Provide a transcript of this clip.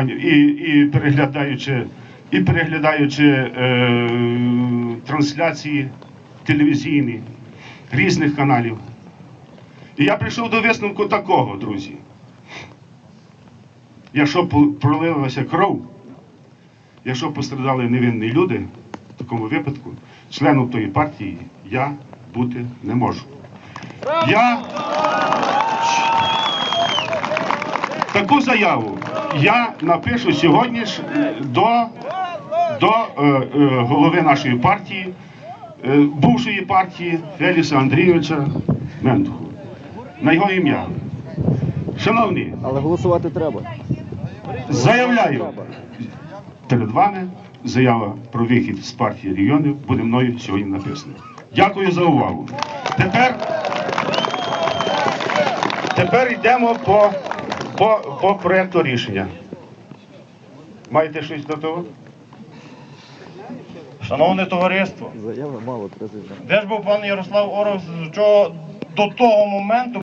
і, і переглядаючи, і переглядаючи е, трансляції телевізійні різних каналів. І я прийшов до висновку такого, друзі. Якщо пролилася кров, якщо пострадали невинні люди, в такому випадку, членом тої партії я бути не можу. Я таку заяву я напишу сьогодні ж до, до е, е, голови нашої партії, е, бувшої партії Феліса Андрійовича Ментуху. На його ім'я. Шановні, Але голосувати треба. заявляю перед вами заява про вихід з партії регіонів буде мною сьогодні написана. Дякую за увагу. Тепер, тепер йдемо по, по, по проєкту рішення. Маєте щось до того? Шановне товариство, де ж був пан Ярослав Оров, що до того моменту